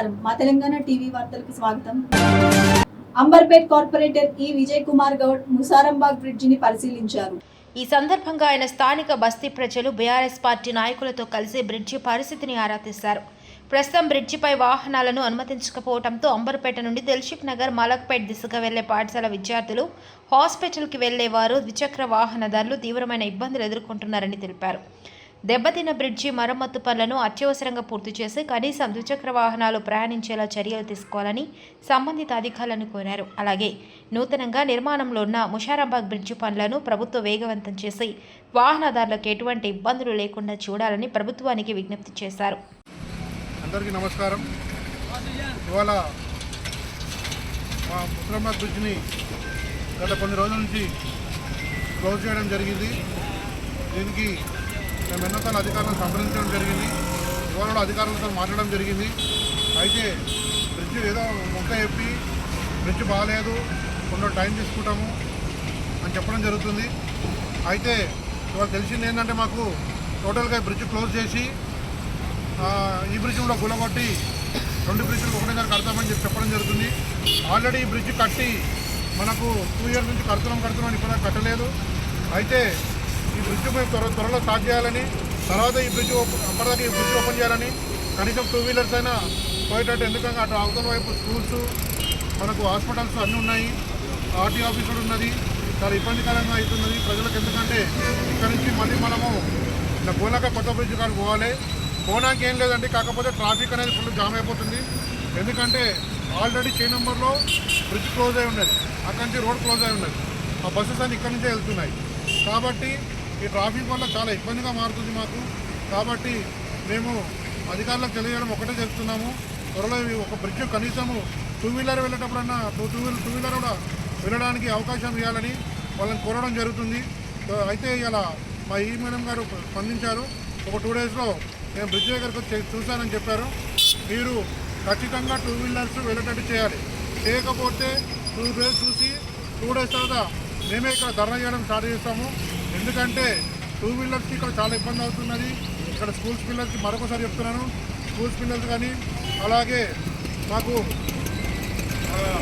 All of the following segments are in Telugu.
నమస్కారం. మా తెలంగాణ టీవీ వార్తలకు స్వాగతం. అంబర్పేట్ కార్పొరేటర్ ఈ విజయ్ కుమార్ గౌడ్ ముసారంబాగ్ బ్రిడ్జిని పరిశీలించారు. ఈ సందర్భంగా ఆయన స్థానిక బస్తీ ప్రజలు బీఆర్ఎస్ పార్టీ నాయకులతో కలిసి బ్రిడ్జి పరిస్థితిని ఆరా తీశారు. ప్రస్తుతం బ్రిడ్జిపై వాహనాలను అనుమతించకపోవడంతో అంబర్పేట నుండి దిల్షుక్ నగర్ మలక్పేట్ దిశగా వెళ్ళే పాఠశాల విద్యార్థులు హాస్పిటల్కి వెళ్ళేవారు. ద్విచక్ర వాహనదారులు తీవ్రమైన ఇబ్బందులు ఎదుర్కొంటున్నారని తెలిపారు. దెబ్బతిన్న బ్రిడ్జి మరమ్మతు పనులను అత్యవసరంగా పూర్తి చేసి కనీసం ద్విచక్ర వాహనాలు ప్రయాణించేలా చర్యలు తీసుకోవాలని సంబంధిత అధికారులను కోరారు. అలాగే నూతనంగా నిర్మాణంలో ఉన్న ముషారాబాగ్ బ్రిడ్జి పనులను ప్రభుత్వం వేగవంతం చేసి వాహనదారులకు ఎటువంటి ఇబ్బందులు లేకుండా చూడాలని ప్రభుత్వానికి విజ్ఞప్తి చేశారు. అందరికీ నమస్కారం. ఇవాళ మా ముసలమ్మ బ్రిడ్జ్ని గత కొన్ని రోజుల నుంచి క్లోజ్ చేయడం జరిగింది. దీనికి మేము ఎన్నోసార్లు అధికారులను సంప్రదించడం జరిగింది ఇవాళ కూడా అధికారులతో మాట్లాడడం జరిగింది. అయితే బ్రిడ్జ్ ఏదో మొక్క చెప్పి బ్రిడ్జ్ బాగాలేదు కొంత టైం తీసుకుంటాము అని చెప్పడం జరుగుతుంది. అయితే ఇవాళ తెలిసింది ఏంటంటే మాకు టోటల్గా బ్రిడ్జ్ క్లోజ్ చేసి ఈ బ్రిడ్జ్ కూడా గులగొట్టి రెండు బ్రిడ్జ్లు ఒకటేసారి కడతామని చెప్పి చెప్పడం జరుగుతుంది. ఆల్రెడీ ఈ బ్రిడ్జ్ కట్టి మనకు టూ ఇయర్స్ నుంచి కడుతున్నాం కడుతున్నాం ఇప్పుడు కట్టలేదు. అయితే బ్రిడ్జ్ మేము త్వర త్వరలో స్టార్ట్ చేయాలని తర్వాత ఈ బ్రిడ్జ్ ఓపెన్ అప్పటిదాకా ఈ బ్రిడ్జ్ ఓపెన్ చేయాలని కనీసం టూ వీలర్స్ అయినా పోయేటట్టు ఎందుకంటే అటు అవతల వైపు స్కూల్స్ మనకు హాస్పిటల్స్ అన్నీ ఉన్నాయి. ఆర్టీ ఆఫీస్ కూడా ఉన్నది. చాలా ఇబ్బందికరంగా అవుతున్నది. ప్రజలకు ఎందుకంటే ఇక్కడ నుంచి మళ్ళీ మనము ఇలా కొత్త బ్రిడ్జ్ కాడికి పోవాలి. పోనాకి ఏం లేదండి. కాకపోతే ట్రాఫిక్ అనేది ఫుల్ జామ్ అయిపోతుంది. ఎందుకంటే ఆల్రెడీ చే నెంబర్లో బ్రిడ్జ్ క్లోజ్ అయి ఉన్నది. అక్కడి నుంచి రోడ్ క్లోజ్ అయి ఉన్నది. ఆ బస్సెస్ అన్ని ఇక్కడి నుంచే వెళ్తున్నాయి. కాబట్టి ఈ ట్రాఫిక్ వల్ల చాలా ఇబ్బందిగా మారుతుంది మాకు. కాబట్టి మేము అధికారులకు తెలియజేయడం ఒకటే చెప్తున్నాము త్వరలో ఒక బ్రిడ్జ్ కనీసము two wheeler వెళ్ళేటప్పుడన్నా two two wheeler two wheeler కూడా వెళ్ళడానికి అవకాశం ఇవ్వాలని వాళ్ళని కోరడం జరుగుతుంది. అయితే ఇలా మా ఈ మేడం గారు స్పందించారు. ఒక టూ డేస్లో నేను బ్రిడ్జ్ దగ్గరకు వచ్చి చూశానని చెప్పారు. మీరు ఖచ్చితంగా టూ వీలర్స్ వెళ్ళేటట్టు చేయాలి. చేయకపోతే టూ డేస్ చూసి టూ డేస్ తర్వాత మేమే ఇక్కడ ధర్నా చేయడం స్టార్ట్ చేస్తాము. ఎందుకంటే టూ వీలర్స్కి ఇక్కడ చాలా ఇబ్బంది అవుతున్నది. ఇక్కడ స్కూల్స్ పిల్లలకి మరొకసారి చెప్తున్నాను. స్కూల్స్ పిల్లలు కానీ అలాగే మాకు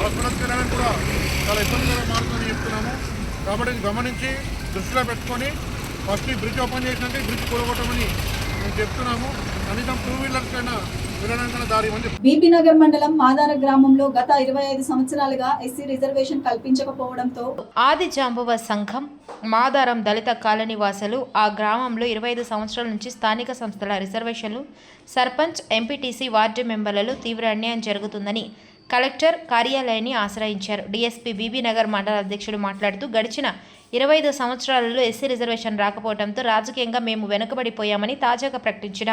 హాస్పిటల్స్కి వెళ్ళడానికి కూడా చాలా ఇబ్బందిగా మారుతుందని చెప్తున్నాము. కాబట్టి గమనించి దృష్టిలో పెట్టుకొని ఫస్ట్ ఈ బ్రిడ్జ్ ఓపెన్ చేసినాక ఈ బ్రిడ్జ్ కూడగొట్టమని మేము చెప్తున్నాము. కనీసం టూ వీలర్స్ కైనా వెళ్ళడానికైనా దారి ఇవ్వని చెప్తున్నాము. బీపీ నగర్ మండలం మాదార గ్రామంలో గత ఇరవై ఐదు సంవత్సరాలుగా ఎస్సీ రిజర్వేషన్ కల్పించకపోవడంతో ఆది జాంబవ సంఘం మాదారం దళిత కాలనీ వాసులు ఆ గ్రామంలో ఇరవై ఐదు సంవత్సరాల నుంచి స్థానిక సంస్థల రిజర్వేషన్లు సర్పంచ్ ఎంపీటీసీ వార్డు మెంబర్లలో తీవ్ర అన్యాయం జరుగుతుందని కలెక్టర్ కార్యాలయాన్ని ఆశ్రయించారు డీఎస్పీ బీబీ నగర్ మండల అధ్యక్షుడు మాట్లాడుతూ గడిచిన ఇరవై ఐదు సంవత్సరాలలో ఎస్సీ రిజర్వేషన్ రాకపోవడంతో రాజకీయంగా మేము వెనుకబడిపోయామని తాజాగా ప్రకటించిన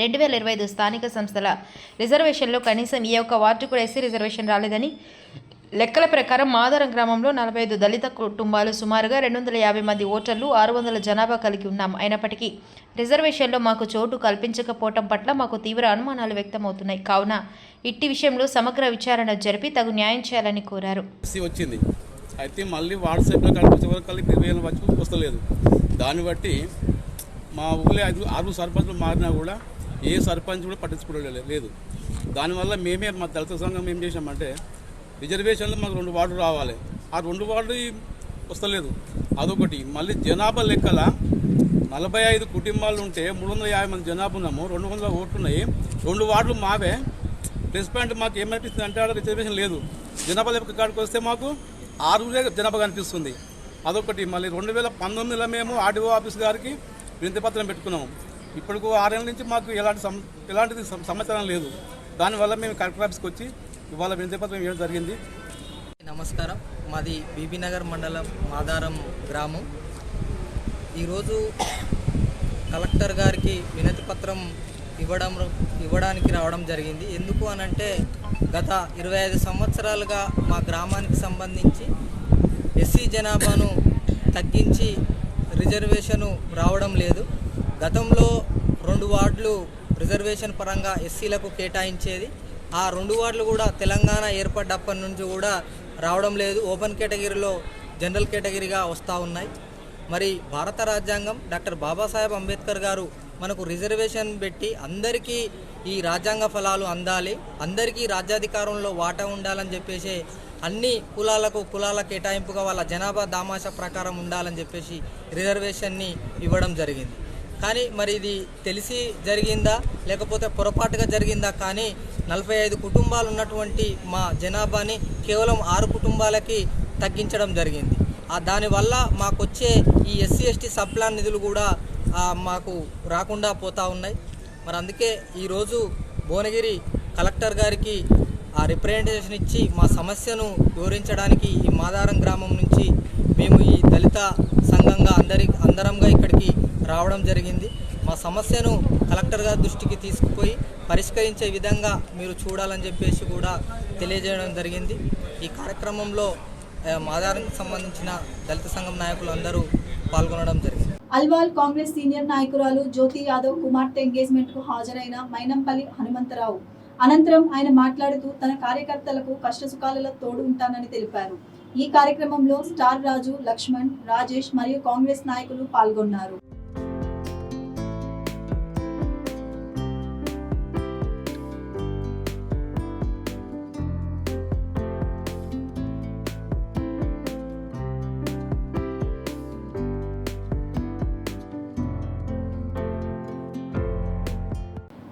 రెండు వేల ఇరవై ఐదు స్థానిక సంస్థల రిజర్వేషన్లో కనీసం ఏ ఒక్క వార్డు కూడా ఎస్సీ రిజర్వేషన్ రాలేదని లెక్కల ప్రకారం మాదారం గ్రామంలో నలభై ఐదు దళిత కుటుంబాలు సుమారుగా రెండు వందల యాభై మంది ఓటర్లు ఆరు వందల జనాభా కలిగి ఉన్నాం. అయినప్పటికీ రిజర్వేషన్లో మాకు చోటు కల్పించకపోవటం పట్ల మాకు తీవ్ర అనుమానాలు వ్యక్తమవుతున్నాయి. కావున ఇట్టి విషయంలో సమగ్ర విచారణ జరిపి తగు న్యాయం చేయాలని కోరారు. వచ్చింది. అయితే మళ్ళీ వాట్సాప్లో కనిపించే వరకు కలిపి వస్తలేదు. దాన్ని బట్టి మా ఊళ్ళో ఐదు ఆరు సర్పంచులు మారినా కూడా ఏ సర్పంచ్ కూడా పట్టించుకోవడం లేదు. దానివల్ల మేమే మా దళిత సంఘం ఏం చేసామంటే రిజర్వేషన్లు మాకు రెండు వార్డులు రావాలి. ఆ రెండు వార్డు వస్తలేదు. అదొకటి. మళ్ళీ జనాభా లెక్కల నలభై ఐదు కుటుంబాలు ఉంటే మూడు వందల యాభై మంది జనాభా ఉన్నాము రెండు వందల ఓట్లు ఉన్నాయి. రెండు వార్డులు మావే. ప్లస్ పాయింట్ మాకు ఏమనిపిస్తుంది అంటే ఆడ రిజర్వేషన్ లేదు. జనాభా లెక్క కాడికి వస్తే మాకు ఆరుగురే జనాభా కనిపిస్తుంది. అదొకటి. మళ్ళీ రెండు వేల పంతొమ్మిదిలో మేము ఆర్డీఓ ఆఫీస్ గారికి వినతి పత్రం పెట్టుకున్నాము. ఇప్పటికు ఆరేళ్ళ నుంచి మాకు ఎలాంటి సమ ఎలాంటిది సమాచారం లేదు. దానివల్ల మేము కలెక్టర్ ఆఫీస్కి వచ్చి ఇవాళ వినతి పత్రం ఇవ్వడం జరిగింది. నమస్కారం. మాది బీబీ నగర్ మండలం మాదారం గ్రామం. ఈరోజు కలెక్టర్ గారికి వినతి పత్రం ఇవ్వడం ఇవ్వడానికి రావడం జరిగింది. ఎందుకు అనంటే గత ఇరవై ఐదు సంవత్సరాలుగా మా గ్రామానికి సంబంధించి ఎస్సీ జనాభాను తగ్గించి రిజర్వేషను రావడం లేదు. గతంలో రెండు వార్డులు రిజర్వేషన్ పరంగా ఎస్సీలకు కేటాయించేది. ఆ రెండు వార్డులు కూడా తెలంగాణ ఏర్పడ్డప్పటి నుంచి కూడా రావడం లేదు. ఓపెన్ కేటగిరీలో జనరల్ కేటగిరీగా వస్తూ ఉన్నాయి. మరి భారత రాజ్యాంగం డాక్టర్ బాబాసాహెబ్ అంబేద్కర్ గారు మనకు రిజర్వేషన్ పెట్టి అందరికీ ఈ రాజ్యాంగ ఫలాలు అందాలి అందరికీ రాజ్యాధికారంలో వాటా ఉండాలని చెప్పేసి అన్ని కులాలకు కులాల కేటాయింపుగా వాళ్ళ జనాభా దామాష ప్రకారం ఉండాలని చెప్పేసి రిజర్వేషన్ని ఇవ్వడం జరిగింది. కానీ మరి ఇది తెలిసి జరిగిందా? లేకపోతే పొరపాటుగా జరిగిందా? కానీ నలభై ఐదు కుటుంబాలు ఉన్నటువంటి మా జనాభాని కేవలం ఆరు కుటుంబాలకి తగ్గించడం జరిగింది. ఆ దానివల్ల మాకు వచ్చే ఈ ఎస్సీ ఎస్టీ సబ్ ప్లాన్ నిధులు కూడా మాకు రాకుండా పోతా ఉన్నాయి. మరి అందుకే ఈరోజు భువనగిరి కలెక్టర్ గారికి ఆ రిప్రజెంటేషన్ ఇచ్చి మా సమస్యను వివరించడానికి ఈ మాదారం గ్రామం నుంచి మేము ఈ దళిత సంఘంగా అందరి అందరంగా ఇక్కడికి రావడం జరిగింది. మా సమస్యను కలెక్టర్ గారి దృష్టికి తీసుకుపోయి పరిష్కరించే విధంగా మీరు చూడాలని చెప్పేసి కూడా తెలియజేయడం జరిగింది. ఈ కార్యక్రమంలో మాదారానికి సంబంధించిన దళిత సంఘం నాయకులు అందరూ పాల్గొనడం జరిగింది. అల్వాల్ కాంగ్రెస్ సీనియర్ నాయకురాలు జ్యోతి యాదవ్ కుమార్తె ఎంగేజ్మెంట్కు హాజరైన మైనంపల్లి హనుమంతరావు. అనంతరం ఆయన మాట్లాడుతూ తన కార్యకర్తలకు కష్టసుఖాలలో తోడు ఉంటానని తెలిపారు. ఈ కార్యక్రమంలో స్టార్ రాజు లక్ష్మణ్ రాజేష్ మరియు కాంగ్రెస్ నాయకులు పాల్గొన్నారు.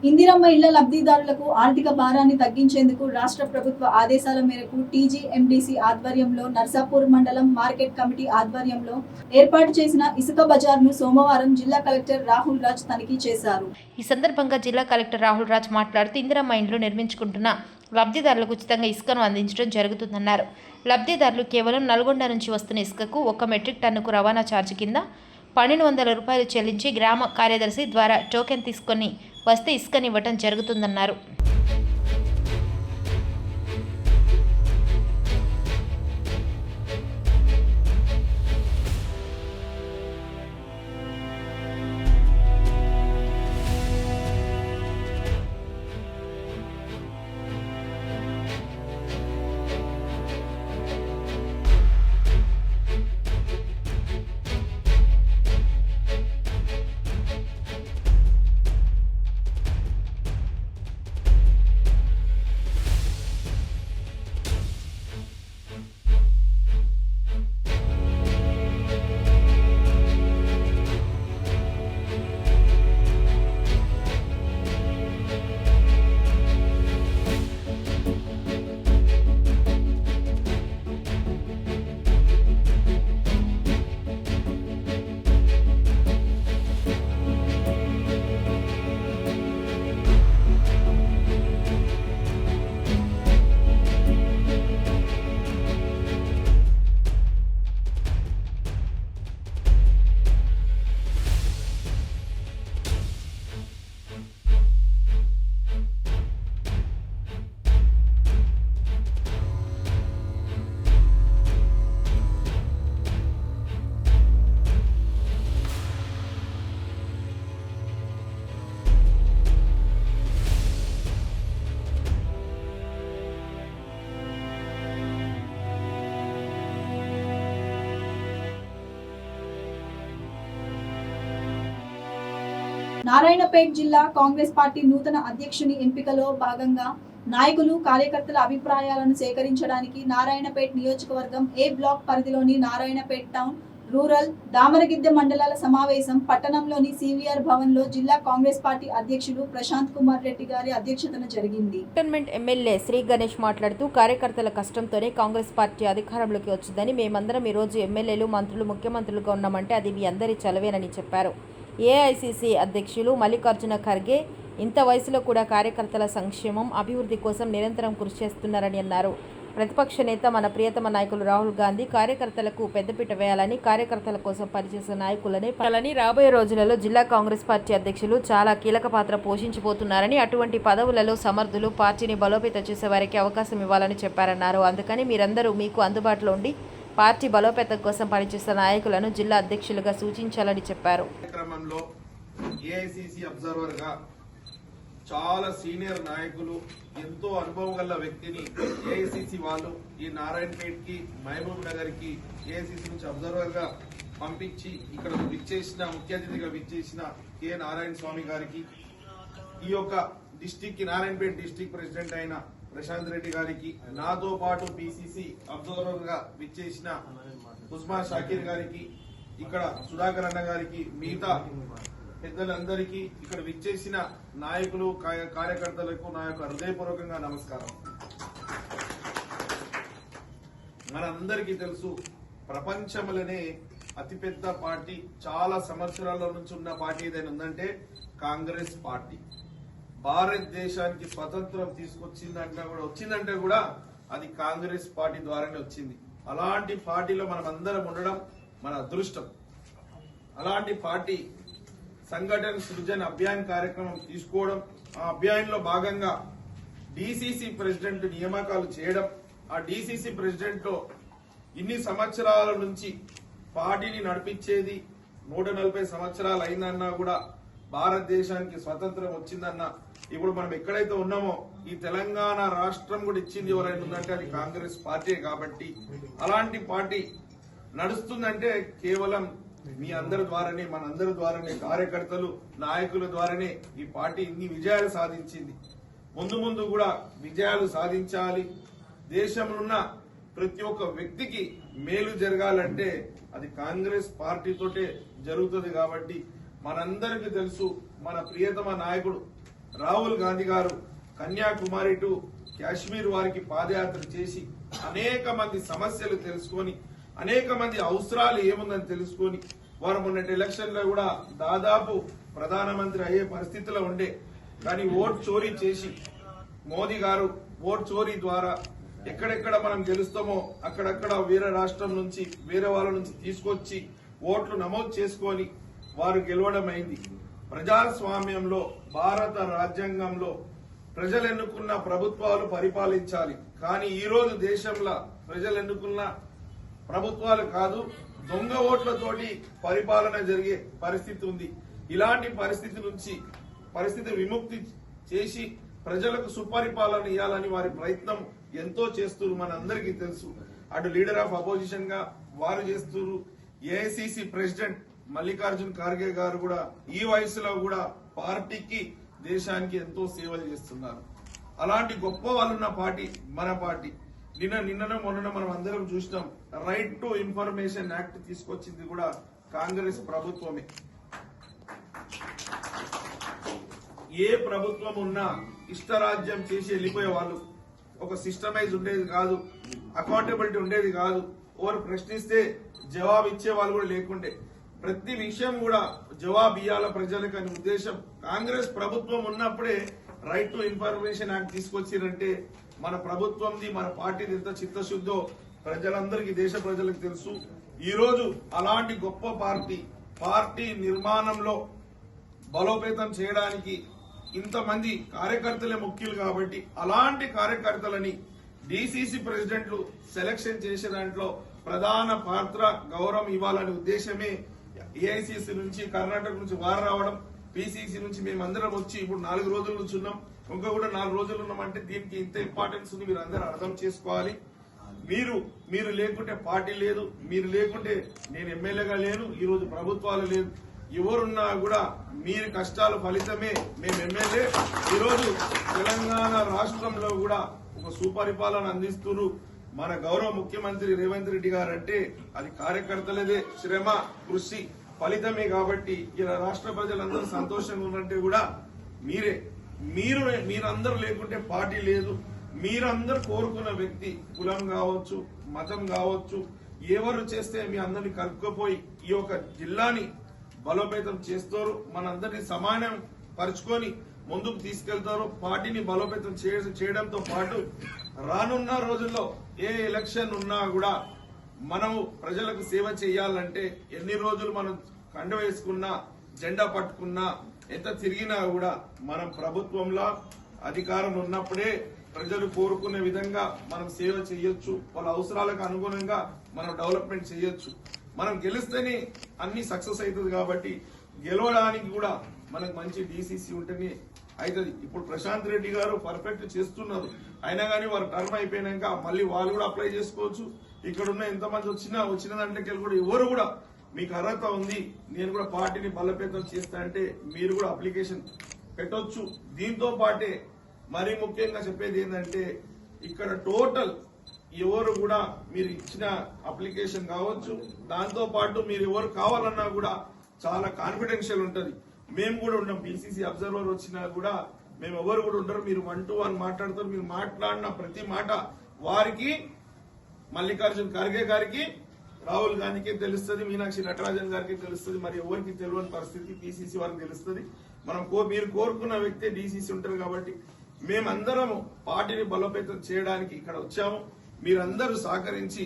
ఇందిరమ్మ ఇళ్ళ లబ్ధిదారులకు ఆర్థిక భారాన్ని తగ్గించేందుకు రాష్ట్ర ప్రభుత్వ ఆదేశాల మేరకు టీజీఎండీసీ ఆధ్వర్యంలో నర్సాపూర్ మండలం మార్కెట్ కమిటీ ఆధ్వర్యంలో ఏర్పాటు చేసిన ఇసుక బజార్ను సోమవారం జిల్లా కలెక్టర్ రాహుల్ రాజ్ తనిఖీ చేశారు. ఈ సందర్భంగా జిల్లా కలెక్టర్ రాహుల్ రాజ్ మాట్లాడుతూ ఇందిరమ్మ ఇండ్లు నిర్మించుకుంటున్న లబ్ధిదారులకు ఉచితంగా ఇసుకను అందించడం జరుగుతుందన్నారు. లబ్ధిదారులు కేవలం నల్గొండ నుంచి వస్తున్న ఇసుకకు ఒక మెట్రిక్ టన్నుకు రవాణా ఛార్జ్ కింద పన్నెండు వందల రూపాయలు చెల్లించి గ్రామ కార్యదర్శి ద్వారా టోకెన్ తీసుకొని వస్తే ఇసుకనివ్వటం జరుగుతుందన్నారు. నారాయణపేట్ జిల్లా కాంగ్రెస్ పార్టీ నూతన అధ్యక్షుని ఎంపికలో భాగంగా నాయకులు కార్యకర్తల అభిప్రాయాలను సేకరించడానికి నారాయణపేట్ నియోజకవర్గం ఏ బ్లాక్ పరిధిలోని నారాయణపేట టౌన్ రూరల్ దామరగిద్దె మండలాల సమావేశం పట్టణంలోని సివిఆర్ భవన్లో జిల్లా కాంగ్రెస్ పార్టీ అధ్యక్షులు ప్రశాంత్ కుమార్ రెడ్డి గారి అధ్యక్షతన జరిగింది. కంటోన్మెంట్ ఎమ్మెల్యే శ్రీ గణేష్ మాట్లాడుతూ కార్యకర్తల కష్టంతోనే కాంగ్రెస్ పార్టీ అధికారంలోకి వచ్చిందని మేమందరం ఈరోజు ఎమ్మెల్యేలు మంత్రులు ముఖ్యమంత్రులుగా ఉన్నామంటే అది మీ అందరి చలవేనని చెప్పారు. ఏఐసిసి అధ్యక్షులు మల్లికార్జున ఖర్గే ఇంత వయసులో కూడా కార్యకర్తల సంక్షేమం అభివృద్ధి కోసం నిరంతరం కృషి చేస్తున్నారని అన్నారు. ప్రతిపక్ష నేత మన ప్రియతమ నాయకులు రాహుల్ గాంధీ కార్యకర్తలకు పెద్దపీట వేయాలని కార్యకర్తల కోసం పనిచేసే నాయకులనే పాలని రాబోయే రోజులలో జిల్లా కాంగ్రెస్ పార్టీ అధ్యక్షులు చాలా కీలక పాత్ర పోషించబోతున్నారని అటువంటి పదవులలో సమర్థులు పార్టీని బలోపేతం చేసే వారికి అవకాశం ఇవ్వాలని చెప్పారన్నారు. అందుకని మీరందరూ మీకు అందుబాటులో ఉండి పార్టీ బలోపేతం కోసం పనిచేసే నాయకులను జిల్లా అధ్యక్షులుగా సూచించాలని చెప్పారు. కార్యక్రమంలో ఏఐసిసి అబ్జర్వర్గా చాలా సీనియర్ నాయకులు ఎంతో అనుభవం గల వ్యక్తిని ఏఐసిసి వాళ్ళు ఈ నారాయణపేట్కి మహబూబ్ నగర్కి ఏఐసిసి నుంచి అబ్జర్వర్గా పంపించి ఇక్కడ విచ్చేసిన ముఖ్య అతిథిగా విచ్చేసిన కె నారాయణ స్వామి గారికి ఈ యొక్క డిస్టిక్కి నారాయణపేట డిస్టిక్ ప్రెసిడెంట్ అయిన ప్రశాంత్ రెడ్డి గారికి నాతో పాటు పిసిసి అబ్జర్వర్గా విచ్చేసిన ఉస్మాన్ షాకీర్ గారికి ఇక్కడ సుధాకర్ అన్న గారికి మిగతా పెద్దలందరికీ ఇక్కడ విచ్చేసిన నాయకులు కార్యకర్తలకు నా యొక్క హృదయపూర్వకంగా నమస్కారం. మనందరికీ తెలుసు ప్రపంచంలోనే అతిపెద్ద పార్టీ చాలా సంవత్సరాల నుంచి ఉన్న పార్టీ ఏదైనా ఉందంటే కాంగ్రెస్ పార్టీ. భారతదేశానికి స్వతంత్రం తీసుకొచ్చిందంటే కూడా వచ్చిందంటే కూడా అది కాంగ్రెస్ పార్టీ ద్వారానే వచ్చింది. అలాంటి పార్టీలో మనం అందరం ఉండడం మన అదృష్టం. అలాంటి పార్టీ సంఘటన సృజన్ అభ్యాయం కార్యక్రమం తీసుకోవడం ఆ అభ్యాయంలో భాగంగా డిసిసి ప్రెసిడెంట్ నియామకాలు చేయడం ఆ డిసిసి ప్రెసిడెంట్లో ఇన్ని సంవత్సరాల నుంచి పార్టీని నడిపించేది నూట నలభై సంవత్సరాలు అయిందన్నా కూడా భారతదేశానికి స్వతంత్రం వచ్చిందన్న ఇప్పుడు మనం ఎక్కడైతే ఉన్నామో ఈ తెలంగాణ రాష్ట్రం కూడా ఇచ్చింది ఎవరైనా ఉందంటే అది కాంగ్రెస్ పార్టీ కాబట్టి అలాంటి పార్టీ నడుస్తుందంటే కేవలం మీ అందరి ద్వారానే మనందరి ద్వారానే కార్యకర్తలు నాయకుల ద్వారానే ఈ పార్టీ ఇన్ని విజయాలు సాధించింది. ముందు ముందు కూడా విజయాలు సాధించాలి. దేశంలో ఉన్న ప్రతి ఒక్క వ్యక్తికి మేలు జరగాలంటే అది కాంగ్రెస్ పార్టీతోటే జరుగుతుంది కాబట్టి మనందరికీ తెలుసు మన ప్రియతమ నాయకుడు రాహుల్ గాంధీ గారు కన్యాకుమారి టు కాశ్మీర్ వారికి పాదయాత్ర చేసి అనేక మంది సమస్యలు తెలుసుకొని అనేక మంది అవసరాలు ఏముందని తెలుసుకొని వారు మొన్నటి ఎలక్షన్లో కూడా దాదాపు ప్రధానమంత్రి అయ్యే పరిస్థితిలో ఉండే. కానీ ఓట్ చోరీ చేసి మోదీ గారు ఓట్ చోరీ ద్వారా ఎక్కడెక్కడ మనం గెలుస్తామో అక్కడక్కడ వేరే రాష్ట్రం నుంచి వేరే వాళ్ళ నుంచి తీసుకొచ్చి ఓట్లు నమోదు చేసుకొని వారు గెలవడం అయింది. ప్రజాస్వామ్యంలో భారత రాజ్యాంగంలో ప్రజలు ఎన్నుకున్న ప్రభుత్వాలు పరిపాలించాలి. కానీ ఈ రోజు దేశంలో ప్రజలు ఎన్నుకున్న ప్రభుత్వాలు కాదు దొంగ ఓట్లతోటి పరిపాలన జరిగే పరిస్థితి ఉంది. ఇలాంటి పరిస్థితి నుంచి పరిస్థితి విముక్తి చేసి ప్రజలకు సుపరిపాలన ఇవ్వాలని వారి ప్రయత్నం ఎంతో చేస్తున్నారు మనందరికీ తెలుసు. అటు లీడర్ ఆఫ్ అపోజిషన్గా వారు చేస్తున్నారు. ఏఐసిసి ప్రెసిడెంట్ మల్లికార్జున్ ఖార్గే గారు కూడా ఈ వయసులో కూడా పార్టీకి దేశానికి ఎంతో సేవలు చేస్తున్నారు. అలాంటి గొప్ప వాళ్ళున్న పార్టీ మన పార్టీ. నిన్న నిన్ననే మొన్న మనం అందరం చూసినాం. రైట్ టు ఇన్ఫర్మేషన్ యాక్ట్ తీసుకొచ్చింది కూడా కాంగ్రెస్ ప్రభుత్వమే. ఏ ప్రభుత్వం ఉన్నా ఇష్టరాజ్యం చేసి వెళ్ళిపోయే వాళ్ళు. ఒక సిస్టమైజ్ ఉండేది కాదు అకౌంటబిలిటీ ఉండేది కాదు. ఎవరు ప్రశ్నిస్తే జవాబు ఇచ్చే వాళ్ళు కూడా లేకుండే. ప్రతి విషయం కూడా జవాబు ఇవ్వాల ప్రజలకు అనే ఉద్దేశం. కాంగ్రెస్ ప్రభుత్వం ఉన్నప్పుడే రైట్ టు ఇన్ఫర్మేషన్ యాక్ట్ తీసుకొచ్చిరంటే మన ప్రభుత్వంది మన పార్టీది ఎంత చిత్తశుద్ధో ప్రజలందరికీ దేశ ప్రజలకు తెలుసు ఈరోజు అలాంటి గొప్ప పార్టీ పార్టీ నిర్మాణంలో బలోపేతం చేయడానికి ఇంతమంది కార్యకర్తలే ముఖ్యులు కాబట్టి అలాంటి కార్యకర్తలని డిసిసి ప్రెసిడెంట్లు సెలక్షన్ చేసే దాంట్లో ప్రధాన పాత్ర గౌరవం ఇవ్వాలనే ఉద్దేశమే ఏఐసిసి నుంచి కర్ణాటక నుంచి వారు రావడం పిసిసి నుంచి మేమందరం వచ్చి ఇప్పుడు నాలుగు రోజుల నుంచి ఉన్నాం. ఇంకా కూడా నాలుగు రోజులు ఉన్నామంటే దీనికి ఇంత ఇంపార్టెన్స్ ఉంది మీరు అందరూ అర్థం చేసుకోవాలి. మీరు మీరు లేకుంటే పార్టీ లేదు మీరు లేకుంటే నేను ఎమ్మెల్యేగా లేను ఈ రోజు ప్రభుత్వాలు లేదు ఎవరున్నా కూడా మీరు కష్టాల ఫలితమే మేము ఎమ్మెల్యే. ఈరోజు తెలంగాణ రాష్ట్రంలో కూడా ఒక సుపరిపాలన అందిస్తున్నారు. మన గౌరవ ముఖ్యమంత్రి రేవంత్ రెడ్డి గారు అంటే అది కార్యకర్తలదే శ్రమ కృషి ఫలితమే కాబట్టి ఇలా రాష్ట్ర ప్రజలందరూ సంతోషంగా ఉన్నట్టే కూడా మీరే. మీరు మీరందరూ లేకుంటే పార్టీ లేదు. మీరందరూ కోరుకున్న వ్యక్తి కులం కావచ్చు మతం కావచ్చు ఎవరు చేస్తే మీ అందరిని కలుపుకపోయి ఈ యొక్క జిల్లాని బలోపేతం చేస్తారు మనందరినీ సమానం పరుచుకొని ముందుకు తీసుకెళ్తారు పార్టీని బలోపేతం చేయడంతో పాటు రానున్న రోజుల్లో ఏ ఎలక్షన్ ఉన్నా కూడా మనము ప్రజలకు సేవ చేయాలంటే ఎన్ని రోజులు మనం కండ వేసుకున్నా జెండా పట్టుకున్నా ఎంత తిరిగినా కూడా మనం ప్రభుత్వంలో అధికారం ఉన్నప్పుడే ప్రజలు కోరుకునే విధంగా మనం సేవ చేయొచ్చు. వాళ్ళ అవసరాలకు అనుగుణంగా మనం డెవలప్మెంట్ చేయొచ్చు. మనం గెలిస్తేనే అన్ని సక్సెస్ అవుతుంది కాబట్టి గెలవడానికి కూడా మనకు మంచి డీసీసీ ఉంటేనే అవుతుంది. ఇప్పుడు ప్రశాంత్ రెడ్డి గారు పర్ఫెక్ట్ చేస్తున్నారు. అయినా కానీ వారు టర్మ్ అయిపోయినాక మళ్ళీ వాళ్ళు కూడా అప్లై చేసుకోవచ్చు. ఇక్కడ ఉన్న ఎంతమంది వచ్చినా వచ్చిన దాంట్లోకి కూడా ఎవరు కూడా మీకు అర్హత ఉంది నేను కూడా పార్టీని బలపేతం చేస్తా అంటే మీరు కూడా అప్లికేషన్ పెట్టొచ్చు. దీంతో పాటే మరీ ముఖ్యంగా చెప్పేది ఏంటంటే ఇక్కడ టోటల్ ఎవరు కూడా మీరు ఇచ్చిన అప్లికేషన్ కావచ్చు దాంతో పాటు మీరు ఎవరు కావాలన్నా కూడా చాలా కాన్ఫిడెన్షియల్ ఉంటుంది. మేము కూడా ఉన్నాం బీసీసీ అబ్జర్వర్ వచ్చినా కూడా మేము ఎవరు కూడా ఉండరు మీరు వన్ టు వన్ మాట్లాడతారు మీరు మాట్లాడిన ప్రతి మాట వారికి మల్లికార్జున్ ఖర్గే గారికి రాహుల్ గాంధీకి తెలుస్తుంది మీనాక్షి నటరాజన్ గారికి తెలుస్తుంది మరి ఎవరికి తెలియని పరిస్థితి పిసిసి వారికి తెలుస్తుంది. మనం కో- మీరు కోరుకున్న వ్యక్తే డీసీసీ ఉంటారు కాబట్టి మేమందరము పార్టీని బలోపేతం చేయడానికి ఇక్కడ వచ్చాము. మీరందరూ సహకరించి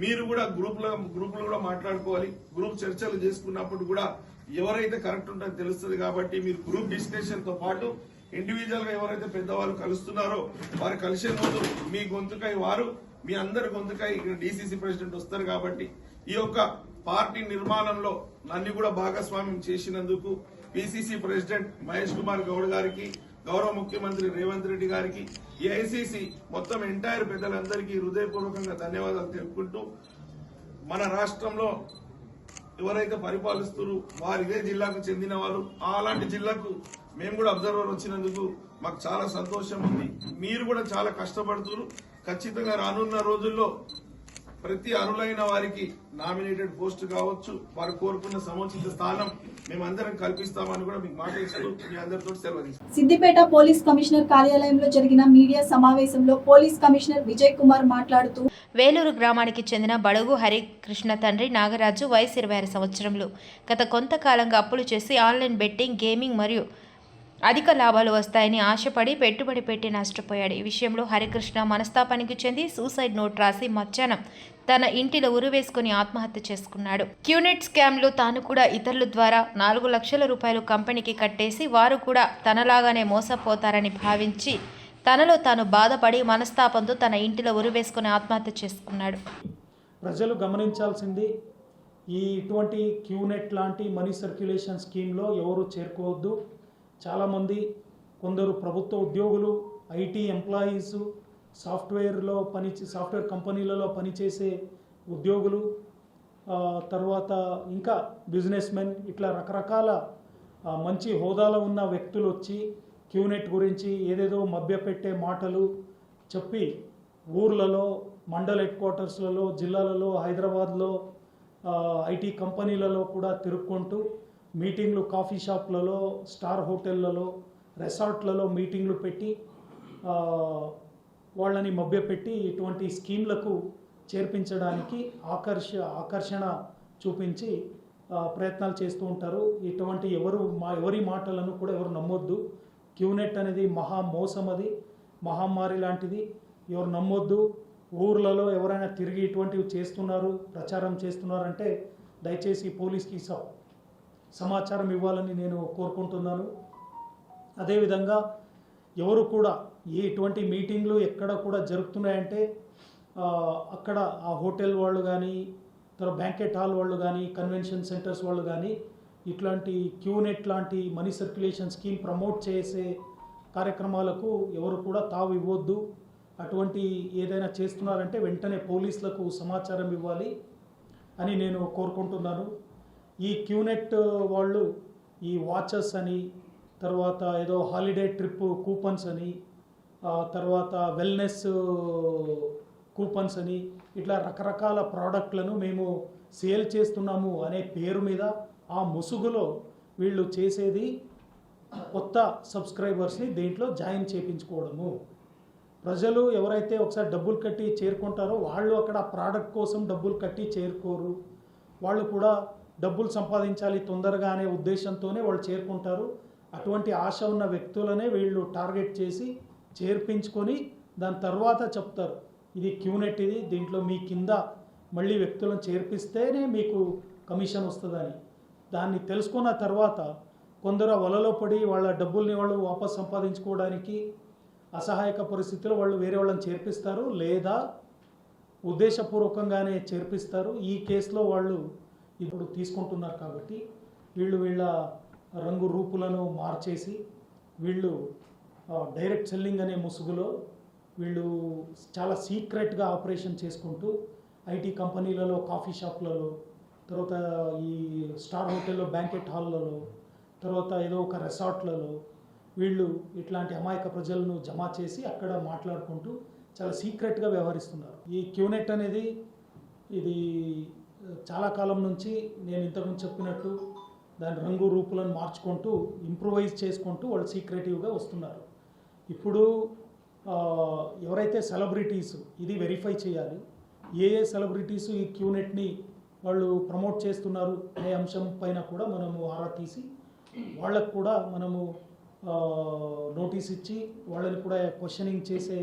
మీరు కూడా గ్రూపుల గ్రూపులు కూడా మాట్లాడుకోవాలి. గ్రూప్ చర్చలు చేసుకున్నప్పుడు కూడా ఎవరైతే కరెక్ట్ ఉంటుందో తెలుస్తుంది కాబట్టి మీరు గ్రూప్ డిస్కషన్తో పాటు ఇండివిజువల్గా ఎవరైతే పెద్దవాళ్ళు కలుస్తున్నారో వారు కలిసే ముందు మీ గొంతుకై వారు మీ అందరి గొంతుకై ఇక్కడ డీసీసీ ప్రెసిడెంట్ వస్తారు కాబట్టి ఈ యొక్క పార్టీ నిర్మాణంలో నన్ను కూడా భాగస్వామ్యం చేసినందుకు పిసిసి ప్రెసిడెంట్ మహేష్ కుమార్ గౌడ్ గారికి గౌరవ ముఖ్యమంత్రి రేవంత్ రెడ్డి గారికి ఏఐసిసి మొత్తం ఎంటైర్ పెద్దలందరికీ హృదయపూర్వకంగా ధన్యవాదాలు తెలుపుకుంటూ మన రాష్ట్రంలో ఎవరైతే పరిపాలిస్తున్నారు వారు ఇదే జిల్లాకు చెందిన వారు అలాంటి జిల్లాకు మేము కూడా అబ్జర్వర్ వచ్చినందుకు మాకు చాలా సంతోషం ఉంది. మీరు కూడా చాలా కష్టపడుతున్నారు ఖచ్చితంగా రానున్న రోజుల్లో ప్రతి అర్హులైన వారికి నామినేటెడ్ పోస్ట్ కావచ్చు. వారు కోరుకున్న సముచిత స్థానం మేమందరం కల్పిస్తామని కూడా మీకు మాట ఇస్తూ మీ అందరితో సెలవు తీసుకుంటాం. సిద్దిపేట పోలీస్ కమిషనర్ కార్యాలయంలో జరిగిన మీడియా సమావేశంలో పోలీస్ కమిషనర్ విజయ్ కుమార్ మాట్లాడుతూ వేలూరు గ్రామానికి చెందిన బడుగు హరికృష్ణ తండ్రి నాగరాజు వయసు ఇరవై ఆరు సంవత్సరంలో. గత కొంతకాలంగా అప్పులు చేసి ఆన్లైన్ బెట్టింగ్ గేమింగ్ మరియు అధిక లాభాలు వస్తాయని ఆశపడి పెట్టుబడి పెట్టి నష్టపోయాడు. ఈ విషయంలో హరికృష్ణ మనస్తాపానికి చెంది సూసైడ్ నోట్ రాసి మధ్యాహ్నం తన ఇంటిలో ఉరివేసుకుని ఆత్మహత్య చేసుకున్నాడు. క్యూనెట్ స్కామ్లో తాను కూడా ఇతరుల ద్వారా నాలుగు లక్షల రూపాయలు కంపెనీకి కట్టేసి వారు కూడా తనలాగానే మోసపోతారని భావించి తనలో తాను బాధపడి మనస్తాపంతో తన ఇంటిలో ఉరివేసుకుని ఆత్మహత్య చేసుకున్నాడు. ప్రజలు గమనించాల్సింది ఈ ఇటువంటి క్యూనెట్ లాంటి మనీ సర్క్యులేషన్ స్కీమ్లో ఎవరు చేరుకోవద్దు. చాలామంది కొందరు ప్రభుత్వ ఉద్యోగులు ఐటీ ఎంప్లాయీస్ సాఫ్ట్వేర్లో పని సాఫ్ట్వేర్ కంపెనీలలో పనిచేసే ఉద్యోగులు తర్వాత ఇంకా బిజినెస్ మెన్ ఇట్లా రకరకాల మంచి హోదాలో ఉన్న వ్యక్తులు వచ్చి క్యూనెట్ గురించి ఏదేదో మభ్యపెట్టే మాటలు చెప్పి ఊర్లలో మండల్ హెడ్ క్వార్టర్స్లలో జిల్లాలలో హైదరాబాద్లో ఐటీ కంపెనీలలో కూడా తిరుక్కుంటూ మీటింగ్లు కాఫీ షాప్లలో స్టార్ హోటళ్ళలో రెసార్ట్లలో మీటింగ్లు పెట్టి వాళ్ళని మభ్యపెట్టి ఇటువంటి స్కీమ్లకు చేర్పించడానికి ఆకర్ష ఆకర్షణ చూపించి ప్రయత్నాలు చేస్తూ ఉంటారు. ఇటువంటి ఎవరు మా ఎవరి మాటలను కూడా ఎవరు నమ్మొద్దు. క్యూనెట్ అనేది మహా మోసం అది మహమ్మారి లాంటిది. ఎవరు నమ్మొద్దు. ఊర్లలో ఎవరైనా తిరిగి ఇటువంటివి చేస్తున్నారు ప్రచారం చేస్తున్నారంటే దయచేసి పోలీస్కి సమాచారం ఇవ్వాలని నేను కోరుకుంటున్నాను. అదేవిధంగా ఎవరు కూడా ఏ మీటింగ్లు ఎక్కడ కూడా జరుగుతున్నాయంటే అక్కడ ఆ హోటల్ వాళ్ళు కానీ తర్వాత బ్యాంకెట్ హాల్ వాళ్ళు కానీ కన్వెన్షన్ సెంటర్స్ వాళ్ళు కానీ ఇట్లాంటి క్యూనెట్ లాంటి మనీ సర్క్యులేషన్ స్కీమ్ ప్రమోట్ చేసే కార్యక్రమాలకు ఎవరు కూడా తావు ఇవ్వద్దు. అటువంటి ఏదైనా చేస్తున్నారంటే వెంటనే పోలీసులకు సమాచారం ఇవ్వాలి అని నేను కోరుకుంటున్నాను. ఈ క్యూనెట్ వాళ్ళు ఈ వాచెస్ అని తర్వాత ఏదో హాలిడే ట్రిప్ కూపన్స్ అని తర్వాత వెల్నెస్ కూపన్స్ అని ఇట్లా రకరకాల ప్రోడక్ట్లను మేము సేల్ చేస్తున్నాము అనే పేరు మీద ఆ ముసుగులో వీళ్ళు చేసేది కొత్త సబ్స్క్రైబర్స్ని దీంట్లో జాయిన్ చేయించుకోవడము ప్రజలు ఎవరైతే ఒకసారి డబ్బులు కట్టి చేరుకుంటారో వాళ్ళు అక్కడ ఆ ప్రోడక్ట్ కోసం డబ్బులు కట్టి చేరుకోరు. వాళ్ళు కూడా డబ్బులు సంపాదించాలి తొందరగా అనే ఉద్దేశంతోనే వాళ్ళు చేరుకుంటారు. అటువంటి ఆశ ఉన్న వ్యక్తులనే వీళ్ళు టార్గెట్ చేసి చేర్పించుకొని దాని తర్వాత చెప్తారు. ఇది క్యూనెట్ ఇది దీంట్లో మీ కింద మళ్ళీ వ్యక్తులను చేర్పిస్తేనే మీకు కమిషన్ వస్తుందని. దాన్ని తెలుసుకున్న తర్వాత కొందరు వలలో పడి వాళ్ళ డబ్బుల్ని వాళ్ళు వాపస్ సంపాదించుకోవడానికి అసహాయక పరిస్థితిలో వాళ్ళు వేరే వాళ్ళని చేర్పిస్తారు లేదా ఉద్దేశపూర్వకంగానే చేర్పిస్తారు. ఈ కేసులో వాళ్ళు ఇప్పుడు తీసుకుంటున్నారు కాబట్టి వీళ్ళు వీళ్ళ రంగు రూపులను మార్చేసి వీళ్ళు డైరెక్ట్ సెల్లింగ్ అనే ముసుగులో వీళ్ళు చాలా సీక్రెట్గా ఆపరేషన్ చేసుకుంటూ ఐటీ కంపెనీలలో కాఫీ షాప్లలో తర్వాత ఈ స్టార్ హోటల్లో బ్యాంకెట్ హాల్లలో తర్వాత ఏదో ఒక రెసార్ట్లలో వీళ్ళు ఇట్లాంటి అమాయక ప్రజలను జమ చేసి అక్కడ మాట్లాడుకుంటూ చాలా సీక్రెట్గా వ్యవహరిస్తున్నారు. ఈ క్యూనెట్ అనేది ఇది చాలా కాలం నుంచి నేను ఇంతకుముందు చెప్పినట్టు దాని రంగు రూపులను మార్చుకుంటూ ఇంప్రూవైజ్ చేసుకుంటూ వాళ్ళు సీక్రెటివ్గా వస్తున్నారు. ఇప్పుడు ఎవరైతే సెలబ్రిటీస్ ఇది వెరిఫై చేయాలి. ఏ ఏ సెలబ్రిటీస్ ఈ క్యూనెట్ని వాళ్ళు ప్రమోట్ చేస్తున్నారు అనే అంశం పైన కూడా మనము ఆరా తీసి వాళ్ళకు కూడా మనము నోటీస్ ఇచ్చి వాళ్ళని కూడా క్వశ్చనింగ్ చేసే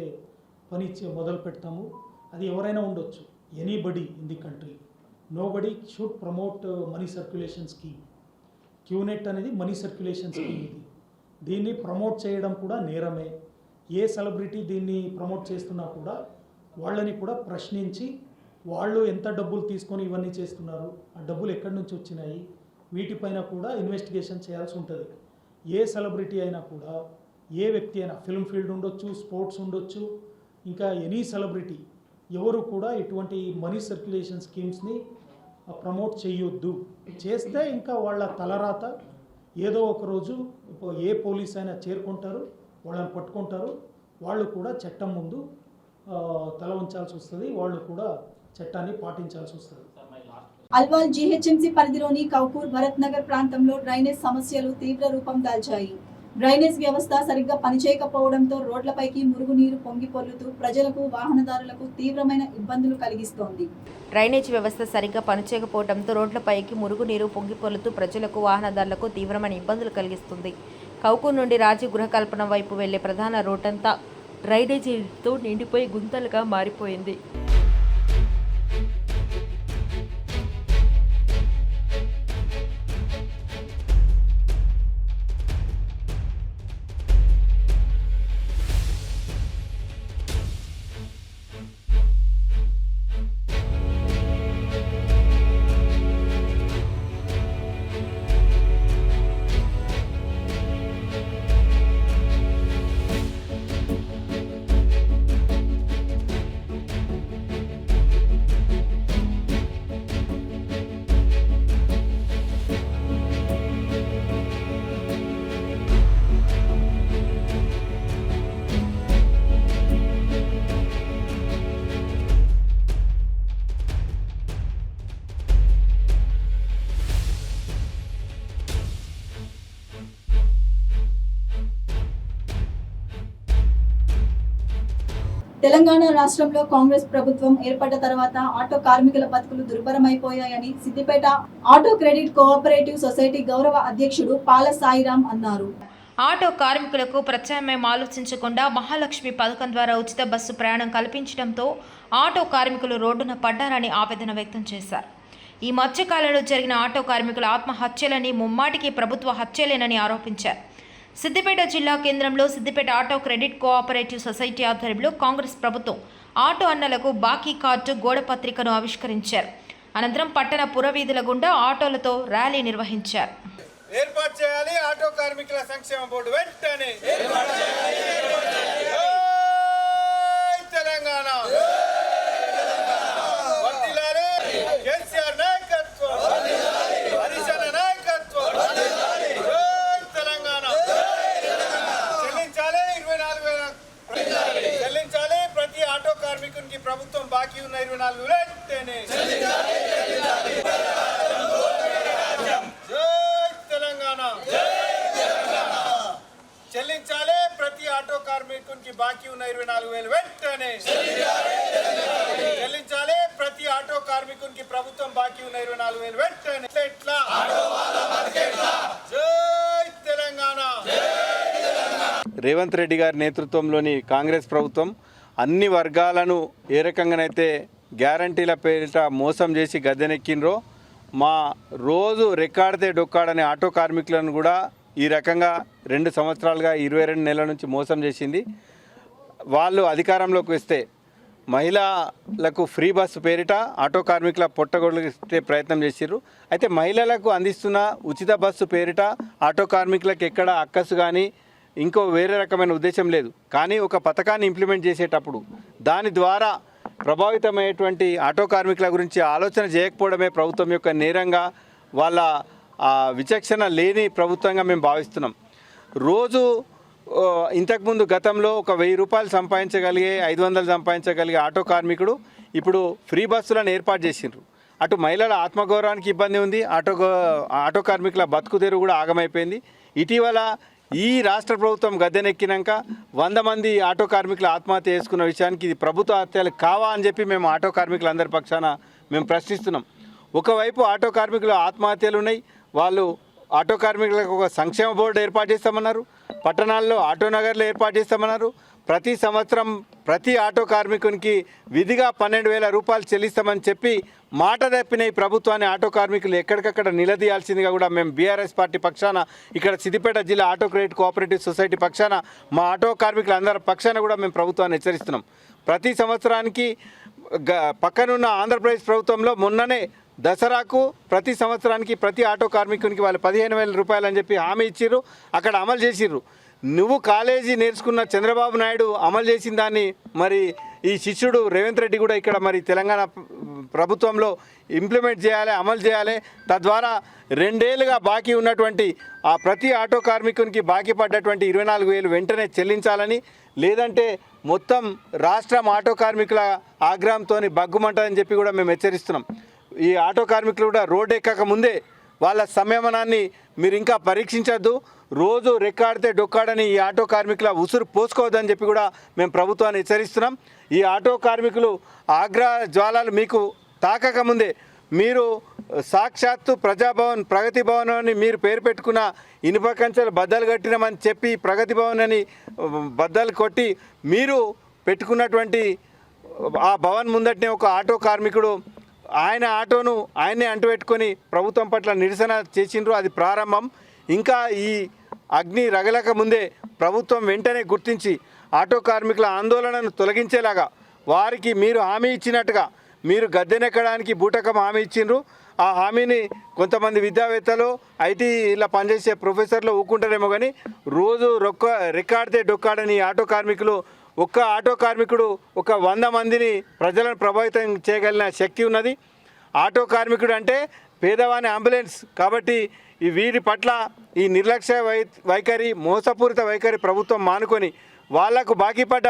పని మొదలు పెడతాము అది ఎవరైనా ఉండొచ్చు. Anybody in the country nobody should promote money circulation scheme QNet అనేది మనీ సర్క్యులేషన్ స్కీమ్ ఇది. దీన్ని ప్రమోట్ చేయడం కూడా నేరమే. ఏ సెలబ్రిటీ దీన్ని ప్రమోట్ చేస్తున్నా కూడా వాళ్ళని కూడా ప్రశ్నించి వాళ్ళు ఎంత డబ్బులు తీసుకొని ఇవన్నీ చేస్తున్నారు ఆ డబ్బులు ఎక్కడి నుంచి వచ్చినాయి వీటిపైన కూడా ఇన్వెస్టిగేషన్ చేయాల్సి ఉంటుంది. ఏ సెలబ్రిటీ అయినా కూడా ఏ వ్యక్తి అయినా ఫిల్మ్ ఫీల్డ్ ఉండొచ్చు స్పోర్ట్స్ ఉండొచ్చు ఇంకా ఎనీ సెలబ్రిటీ ఎవరు కూడా ఇటువంటి మనీ సర్క్యులేషన్ స్కీమ్స్ని ప్రమోట్ చేయొద్దు. చేస్తే ఇంకా వాళ్ళ తలరాత ఏదో ఒకరోజు ఇప్పుడు ఏ పోలీస్ అయినా చేరుకుంటారు వాళ్ళని పట్టుకుంటారు. వాళ్ళు కూడా చట్టం ముందు తల ఉంచాల్సి వస్తుంది. వాళ్ళు కూడా చట్టాన్ని పాటించాల్సి వస్తుంది. అల్వాల్ జీహెచ్ఎంసీ పరిధిలోని కౌకూర్ భరత్ నగర్ ప్రాంతంలో డ్రైనేజ్ సమస్యలు తీవ్ర రూపం దాల్చాయి. డ్రైనేజ్ వ్యవస్థ సరిగ్గా పనిచేయకపోవడంతో రోడ్లపైకి మురుగునీరు పొంగి పొర్లుతూ ప్రజలకు వాహనదారులకు తీవ్రమైన ఇబ్బందులు కలిగిస్తోంది. డ్రైనేజ్ వ్యవస్థ సరిగ్గా పనిచేయకపోవడంతో రోడ్లపైకి మురుగునీరు పొంగిపొలుతూ ప్రజలకు వాహనదారులకు తీవ్రమైన ఇబ్బందులు కలిగిస్తుంది. కౌకూర్ నుండి రాజీ గృహకల్పన వైపు వెళ్ళే ప్రధాన రోడ్డంతా డ్రైనేజీతో నిండిపోయి గుంతలుగా మారిపోయింది. తెలంగాణ రాష్ట్రంలో కాంగ్రెస్ ప్రభుత్వం ఏర్పడ్డ తర్వాత ఆటో కార్మికుల బతుకులు దుర్భరమైపోయాయని Siddipet auto credit cooperative society గౌరవ అధ్యక్షుడు పాల సాయిరాం అన్నారు. ఆటో కార్మికులకు ప్రత్యామ్నాయం ఆలోచించకుండా మహాలక్ష్మి పథకం ద్వారా ఉచిత బస్సు ప్రయాణం కల్పించడంతో ఆటో కార్మికులు రోడ్డున పడ్డారని ఆవేదన వ్యక్తం చేశారు. ఈ మధ్యకాలంలో జరిగిన ఆటో కార్మికుల ఆత్మహత్యలని ముమ్మాటికి ప్రభుత్వ హత్యలేనని ఆరోపించారు. సిద్దిపేట జిల్లా కేంద్రంలో Siddipet auto credit cooperative society ఆధ్వర్యంలో కాంగ్రెస్ ప్రభుత్వం ఆటో అన్నలకు బాకీ కార్డు గోడపత్రికను ఆవిష్కరించారు అనంతరం పట్టణ పురవీధుల గుండా ఆటోలతో ర్యాలీ నిర్వహించారు ఏర్పాటు చేయాలి ఆటో కార్మికుల సంక్షేమ బోర్డు వెంటనే తెలంగాణ కేసీఆర్ నాయకత్వం హరిశన నాయకత్వం జై తెలంగాణ చెల్లించాలి ఇరవై నాలుగు వేల చెల్లించాలి ప్రతి ఆటో కార్మికునికి ప్రభుత్వం బాకీ ఉన్న ఇరవై నాలుగు వేలు జై తెలంగాణ. చెల్లించాలి ప్రతి ఆటో కార్మికునికి బాకీ ఉన్న ఇరవై నాలుగు వేలు వెంటనే. చెల్లించాలి ప్రతి ఆటో కార్మికునికి ప్రభుత్వం బాకీ ఉన్న ఇరవై నాలుగు వేలు వెంటనే. ఎట్లా? జై తెలంగాణ. రేవంత్ రెడ్డి గారి నేతృత్వంలోని కాంగ్రెస్ ప్రభుత్వం అన్ని వర్గాలను ఏ రకంగానైతే గ్యారంటీల పేరిట మోసం చేసి గద్దెనెక్కినరో మా రోజు రెక్కాడితే డొక్కాడనే ఆటో కార్మికులను కూడా ఈ రకంగా రెండు సంవత్సరాలుగా ఇరవై రెండు నెలల నుంచి మోసం చేసింది. వాళ్ళు అధికారంలోకి వస్తే మహిళలకు ఫ్రీ బస్సు పేరిట ఆటో కార్మికుల పొట్టగొడితే ప్రయత్నం చేసిర్రు. అయితే మహిళలకు అందిస్తున్న ఉచిత బస్సు పేరిట ఆటో కార్మికులకు ఎక్కడ అక్కసు కానీ ఇంకో వేరే రకమైన ఉద్దేశం లేదు. కానీ ఒక పథకాన్ని ఇంప్లిమెంట్ చేసేటప్పుడు దాని ద్వారా ప్రభావితమయ్యేటువంటి ఆటో కార్మికుల గురించి ఆలోచన చేయకపోవడమే ప్రభుత్వం యొక్క నేరంగా వాళ్ళ విచక్షణ లేని ప్రభుత్వంగా మేము భావిస్తున్నాం. రోజు ఇంతకుముందు గతంలో ఒక వెయ్యి రూపాయలు సంపాదించగలిగే ఐదు వందలు సంపాదించగలిగే ఆటో కార్మికుడు ఇప్పుడు ఫ్రీ బస్సులను ఏర్పాటు చేసిండ్రు. అటు మహిళల ఆత్మగౌరవానికి ఇబ్బంది ఉంది ఆటో గో- ఆటో కార్మికుల బతుకు తెరువు కూడా ఆగమైపోయింది. ఇటీవల ఈ రాష్ట్ర ప్రభుత్వం గద్దెనెక్కినాక వంద మంది ఆటో కార్మికులు ఆత్మహత్య చేసుకున్న విషయానికి ఇది ప్రభుత్వ హత్యలు కావా అని చెప్పి మేము ఆటో కార్మికులందరి పక్షాన మేము ప్రశ్నిస్తున్నాం. ఒకవైపు ఆటో కార్మికులు ఆత్మహత్యలు ఉన్నాయి వాళ్ళు ఆటో కార్మికులకు ఒక సంక్షేమ బోర్డు ఏర్పాటు చేస్తామన్నారు పట్టణాల్లో ఆటో నగర్లు ఏర్పాటు చేస్తామన్నారు ప్రతి సంవత్సరం ప్రతి ఆటో కార్మికునికి విధిగా పన్నెండు వేల రూపాయలు చెల్లిస్తామని చెప్పి మాట తప్పిన ఈ ప్రభుత్వాన్ని ఆటో కార్మికులు ఎక్కడికక్కడ నిలదీయాల్సిందిగా కూడా మేము బీఆర్ఎస్ పార్టీ పక్షాన ఇక్కడ సిద్దిపేట జిల్లా ఆటో క్రెడిట్ కోఆపరేటివ్ సొసైటీ పక్షాన మా ఆటో కార్మికుల అందరి పక్షాన కూడా మేము ప్రభుత్వాన్ని హెచ్చరిస్తున్నాం. ప్రతి సంవత్సరానికి గ- పక్కనున్న ఆంధ్రప్రదేశ్ ప్రభుత్వంలో మొన్ననే దసరాకు ప్రతి సంవత్సరానికి ప్రతి ఆటో కార్మికునికి వాళ్ళు పదిహేను వేల రూపాయలు అని చెప్పి హామీ ఇచ్చిర్రు. అక్కడ అమలు చేసిర్రు. నువ్వు కాలేజీ నేర్చుకున్న చంద్రబాబు నాయుడు అమలు చేసిన దాన్ని మరి ఈ శిష్యుడు రేవంత్ రెడ్డి కూడా ఇక్కడ మరి తెలంగాణ ప్రభుత్వంలో ఇంప్లిమెంట్ చేయాలి అమలు చేయాలి. తద్వారా రెండేళ్ళుగా బాకీ ఉన్నటువంటి ఆ ప్రతి ఆటో కార్మికునికి బాకీ పడ్డటువంటి ఇరవై నాలుగు వేలు వెంటనే చెల్లించాలని లేదంటే మొత్తం రాష్ట్రం ఆటో కార్మికుల ఆగ్రహంతో బగ్గుమంటుందని చెప్పి కూడా మేము హెచ్చరిస్తున్నాం. ఈ ఆటో కార్మికులు కూడా రోడ్డు ఎక్కక ముందే వాళ్ళ సంయమనాన్ని మీరు ఇంకా పరీక్షించద్దు. రోజు రెక్కాడితే డొక్కాడని ఈ ఆటో కార్మికుల ఉసురు పోసుకోవద్దని చెప్పి కూడా మేము ప్రభుత్వాన్ని హెచ్చరిస్తున్నాం. ఈ ఆటో కార్మికులు ఆగ్రహ జ్వాలాలు మీకు తాకకముందే మీరు సాక్షాత్తు ప్రజాభవన్ ప్రగతి భవన్ అని మీరు పేరు పెట్టుకున్న ఇనుప కంచెలు బద్దలు కట్టినామని చెప్పి ప్రగతి భవన్ అని బద్దలు కొట్టి మీరు పెట్టుకున్నటువంటి ఆ భవన్ ముందటనే ఒక ఆటో కార్మికుడు ఆయన ఆటోను ఆయనే అంటుపెట్టుకొని ప్రభుత్వం పట్ల నిరసన చేసిండ్రు. అది ప్రారంభం. ఇంకా ఈ అగ్ని రగలక ముందే ప్రభుత్వం వెంటనే గుర్తించి ఆటో కార్మికుల ఆందోళనను తొలగించేలాగా వారికి మీరు హామీ ఇచ్చినట్టుగా మీరు గద్దెనెక్కడానికి బూటకం హామీ ఇచ్చిండ్రు. ఆ హామీని కొంతమంది విద్యావేత్తలు ఐటీలో పనిచేసే ప్రొఫెసర్లు ఊకుంటారేమో కానీ రోజు రొక్క రెక్కాడితే డొక్కాడని ఈ ఆటో కార్మికులు ఒక్క ఆటో కార్మికుడు ఒక వంద మందిని ప్రజలను ప్రభావితం చేయగలిగిన శక్తి ఉన్నది. ఆటో కార్మికుడు అంటే పేదవాని అంబులెన్స్. కాబట్టి ఈ వీరి పట్ల ఈ నిర్లక్ష్య వై వైఖరి మోసపూరిత వైఖరి ప్రభుత్వం మానుకొని వాళ్ళకు బాకీ పడ్డ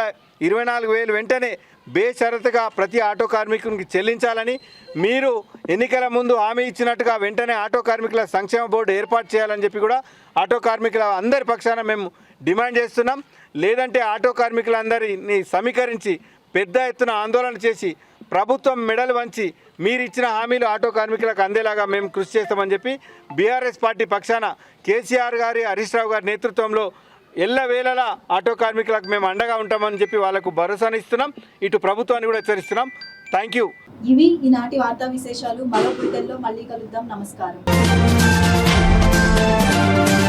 ఇరవై నాలుగు వేలు వెంటనే బేషరతుగా ప్రతి ఆటో కార్మికునికి చెల్లించాలని మీరు ఎన్నికల ముందు హామీ ఇచ్చినట్టుగా వెంటనే ఆటో కార్మికుల సంక్షేమ బోర్డు ఏర్పాటు చేయాలని చెప్పి కూడా ఆటో కార్మికుల అందరి పక్షాన మేము డిమాండ్ చేస్తున్నాం. లేదంటే ఆటో కార్మికులందరినీ సమీకరించి పెద్ద ఎత్తున ఆందోళన చేసి ప్రభుత్వం మెడలు వంచి మీరిచ్చిన హామీలు ఆటో కార్మికులకు అందేలాగా మేము కృషి చేస్తామని చెప్పి బీఆర్ఎస్ పార్టీ పక్షాన కేసీఆర్ గారి హరీష్ రావు గారి నేతృత్వంలో ఎల్లవేళలా ఆటో కార్మికులకు మేము అండగా ఉంటామని చెప్పి వాళ్ళకు భరోసాని ఇస్తున్నాం. ఇటు ప్రభుత్వాన్ని కూడా హెచ్చరిస్తున్నాం. Thank you. ఇవి ఈనాటి వార్తా విశేషాలు. మరో మళ్ళీ కలుద్దాం. నమస్కారం.